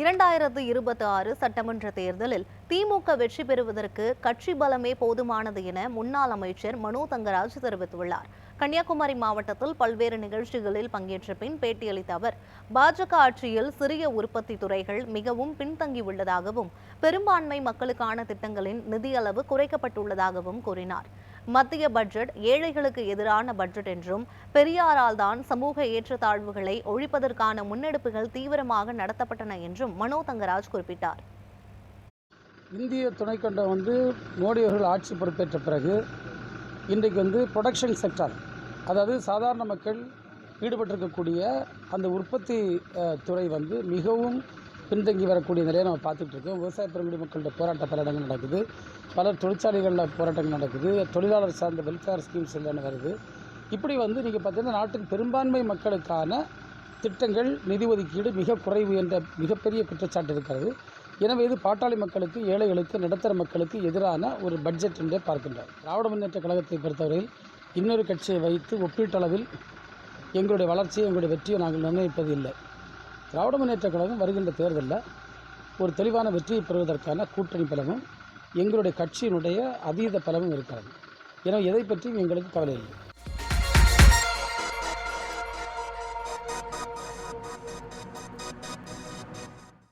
இரண்டாயிரத்து இருபத்தி ஆறு சட்டமன்ற தேர்தலில் திமுக வெற்றி பெறுவதற்கு கட்சி பலமே போதுமானது என முன்னாள் அமைச்சர் மனோ தங்கராஜ் தெரிவித்துள்ளார். கன்னியாகுமரி மாவட்டத்தில் பல்வேறு நிகழ்ச்சிகளில் பங்கேற்ற பின் பேட்டியளித்த அவர் பாஜக ஆட்சியில் சிறிய உற்பத்தி துறைகள் மிகவும் பின்தங்கியுள்ளதாகவும் பெரும்பான்மை மக்களுக்கான திட்டங்களின் நிதியளவு குறைக்கப்பட்டுள்ளதாகவும் கூறினார். மத்திய பட்ஜெட் ஏழைகளுக்கு எதிரான பட்ஜெட் என்றும் பெரியாரால் தான் சமூக ஏற்றத்தாழ்வுகளை ஒழிப்பதற்கான முன்னெடுப்புகள் தீவிரமாக நடத்தப்பட்டன என்றும் மனோ தங்கராஜ் குறிப்பிட்டார். இந்திய துணைக்கண்டம் வந்து மோடி அவர்கள் ஆட்சி பொறுப்பேற்ற பிறகு இன்றைக்கு வந்து ப்ரொடக்ஷன் செக்டார் அதாவது சாதாரண மக்கள் ஈடுபட்டிருக்கக்கூடிய அந்த உற்பத்தி துறை வந்து மிகவும் பின்தங்கி வரக்கூடிய நிலையை நம்ம பார்த்துட்டு இருக்கோம். விவசாய பெருங்குடி மக்களுடைய போராட்டம் பல இடங்கள் நடக்குது. பல தொழிற்சாலைகளில் போராட்டங்கள் நடக்குது. தொழிலாளர் சார்ந்த வெல்ஃபேர் ஸ்கீம்ஸ் எல்லாம் வருது. இப்படி வந்து நீங்கள் பார்த்தீங்கன்னா நாட்டின் பெரும்பான்மை மக்களுக்கான திட்டங்கள் நிதி ஒதுக்கீடு மிக குறைவு என்ற மிகப்பெரிய குற்றச்சாட்டு இருக்கிறது. எனவே இது பாட்டாளி மக்களுக்கு ஏழைகளுக்கு நடுத்தர மக்களுக்கு எதிரான ஒரு பட்ஜெட் என்றே பார்க்கின்றார் திராவிட முன்னேற்ற கழகத்தை பொறுத்தவரையில் இன்னொரு கட்சியை வைத்து ஒப்பீட்டளவில் எங்களுடைய வளர்ச்சியை எங்களுடைய வெற்றியை நாங்கள் நிர்ணயிப்பது இல்லை. திராவிட முன்னேற்ற கழகம் வருகின்ற தேர்தலில் ஒரு தெளிவான வெற்றியை பெறுவதற்கான கூட்டணி பலமும் எங்களுடைய கட்சியினுடைய அதீத பலமும் இருக்கிறது. எனவே எதை பற்றியும் எங்களுக்கு கவலை இல்லை.